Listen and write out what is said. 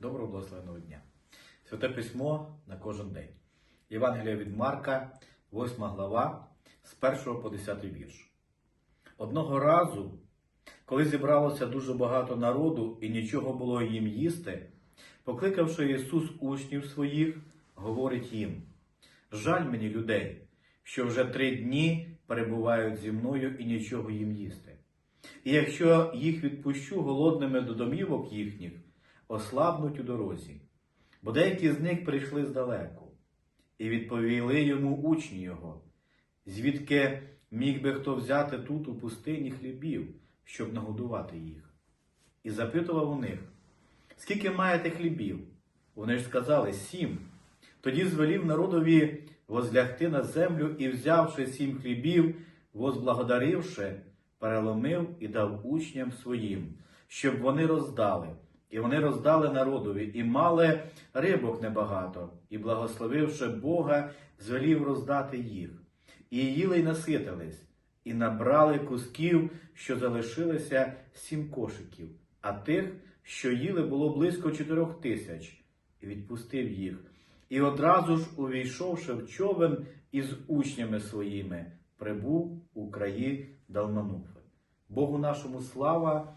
Доброго благословеного дня. Святе письмо на кожен день. Євангелія від Марка, 8 глава, з 1 по 10 вірш. Одного разу, коли зібралося дуже багато народу і нічого було їм їсти, покликавши Ісус учнів своїх, говорить їм: Жаль мені людей, що вже три дні перебувають зі мною і нічого їм їсти. І якщо їх відпущу голодними до домівок їхніх, ослабнуть у дорозі, бо деякі з них прийшли здалеку, і відповіли йому учні його, звідки міг би хто взяти тут у пустині хлібів, щоб нагодувати їх. І запитував у них, скільки маєте хлібів? Вони ж сказали сім. Тоді звелів народові возлягти на землю і, взявши сім хлібів, возблагодаривши, переломив і дав учням своїм, щоб вони роздали. І вони роздали народові, і мали рибок небагато, і, благословивши Бога, звелів роздати їх. І їли й наситились, і набрали кусків, що залишилися сім кошиків, а тих, що їли, було близько чотирьох тисяч, і відпустив їх. І одразу ж, увійшовши в човен із учнями своїми, прибув у краї Далмануфи. Богу нашому слава